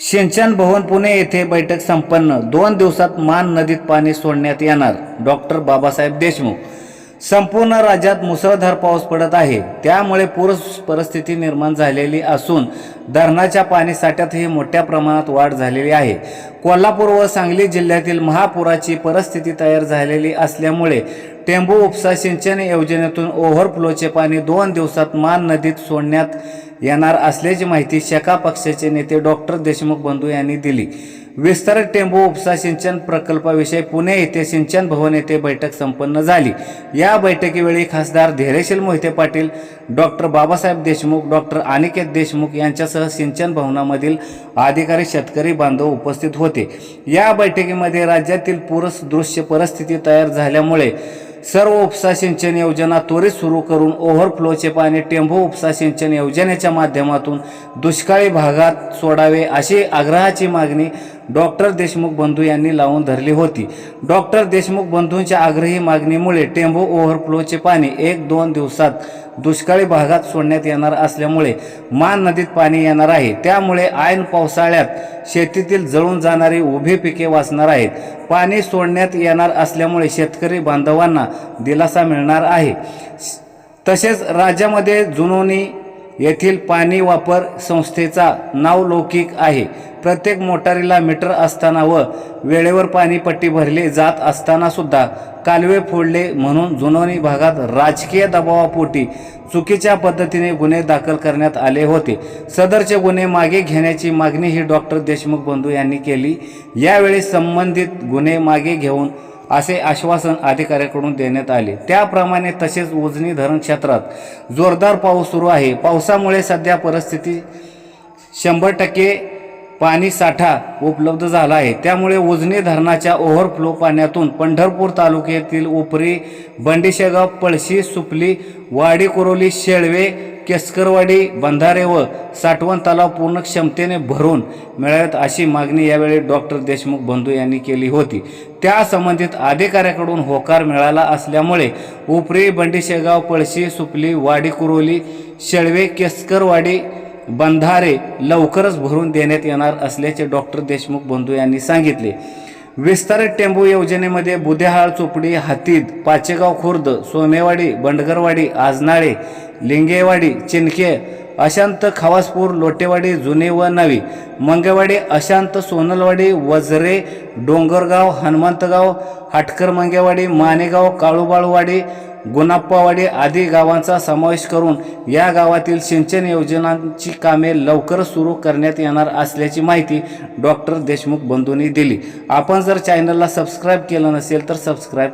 सिंचन भवन पुणे येथे बैठक संपन्न. दोन दिवसात मान नदीत पाणी सोडण्यात येणार. डॉक्टर बाबासाहेब देशमुख. संपूर्ण राज्यात मुसळधार पाऊस पडत आहे. त्यामुळे पूर परिस्थिती निर्माण झालेली असून धरणाच्या पाणीसाठ्यातही मोठ्या प्रमाणात वाढ झालेली आहे. कोल्हापूर व सांगली जिल्ह्यातील महापुराची परिस्थिती तयार झालेली असल्यामुळे टेंबू उपसा सिंचन योजनेतून ओव्हरफ्लोचे पाणी दोन दिवसात मान नदीत सोडण्यात येणार असल्याची माहिती शेका पक्षाचे नेते डॉक्टर देशमुख बंधू यांनी दिली. विस्तारित टेंबू उपसा सिंचन प्रकल्पाविषयी पुणे येथे सिंचन भवन येथे बैठक संपन्न झाली. या बैठकीवेळी खासदार धैर्यशील मोहिते पाटील डॉक्टर बाबासाहेब देशमुख डॉक्टर अनिकेत देशमुख यांच्यासह सिंचन भवनामधील अधिकारी शेतकरी बांधव उपस्थित होते. या बैठकीमध्ये राज्यातील पूरदृश्य परिस्थिती तयार झाल्यामुळे सर्व उपसा सिंचन योजना त्वरित सुरू करून ओव्हरफ्लोचे पाणी टेंभू उपसा सिंचन योजनेच्या माध्यमातून दुष्काळी भागात सोडावे अशी आग्रहाची मागणी डॉक्टर देशमुख बंधू यांनी लावून धरली होती. डॉक्टर देशमुख बंधूंच्या आग्रही मागणीमुळे टेंभू ओव्हरफ्लोचे पाणी एक दोन दिवसात दुष्काळी भागात सोडण्यात येणार असल्यामुळे मान नदीत पाणी येणार आहे. त्यामुळे ऐन पावसाळ्यात शेतीतील जळून जाणारी उभी पिके वाचणार आहेत. पाणी सोडण्यात येणार असल्यामुळे शेतकरी बांधवांना दिलासा मिळणार आहे. तसेच राज्यामध्ये जुनोनी येथील पाणी वापर संस्थेचा नावलौकिक आहे. प्रत्येक मोटारीला मीटर असताना व वेळेवर पाणीपट्टी भरली जात असताना सुद्धा कालवे फोडले म्हणून जुनवणी भागात राजकीय दबावापोटी चुकीच्या पद्धतीने गुन्हे दाखल करण्यात आले होते. सदरचे गुन्हे मागे घेण्याची मागणी ही डॉक्टर देशमुख बंधू यांनी केली. यावेळी संबंधित गुन्हे मागे घेऊन असे आश्वासन अधिकाऱ्याकडून देण्यात आले. त्याप्रमाणे तसेच उजनी धरण क्षेत्रात जोरदार पाऊस सुरू आहे. पावसामुळे सध्या परिस्थिती शंभर टक्के पाणी साठा उपलब्ध झाला आहे. त्यामुळे उजनी धरणाच्या ओव्हरफ्लो पाण्यातून पंढरपूर तालुक्यातील उपरी बंडीशेगाव पळशी सुपली वाडी कुरोली शेळवे केसकरवाडी बंधारे व साठवण तलाव पूर्ण क्षमतेने भरून मिळावेत अशी मागणी यावेळी डॉक्टर देशमुख बंधू यांनी केली होती. त्या संबंधित अधिकाऱ्याकडून होकार मिळाला असल्यामुळे उपरी बंडिशेगाव पळशी सुपली वाडी कुरोली शेळवे केसकरवाडी बंधारे लवकरच भरून देण्यात येणार असल्याचे डॉक्टर देशमुख बंधू यांनी सांगितले. विस्तारित टेंबू योजनेमध्ये बुदेहाळ चोपडी हातीद पाचेगाव खुर्द सोमेवाडी बंडगरवाडी आजनाळे लिंगेवाडी चिनके अशांत खवासपूर लोटेवाडी जुने व नवी मंगेवाडी अशांत सोनलवाडी वजरे डोंगरगाव हनुमंतगाव हाटकर मंगेवाडी मानेगाव काळूबाळवाडी गुणाप्पावाडी आदी गावांचा समावेश करून या गावातील सिंचन योजनांची कामे लवकर सुरू करण्यात येणार असल्याची माहिती डॉक्टर देशमुख बंधूंनी दिली. आपण जर चॅनलला सबस्क्राईब केलं नसेल तर सबस्क्राईब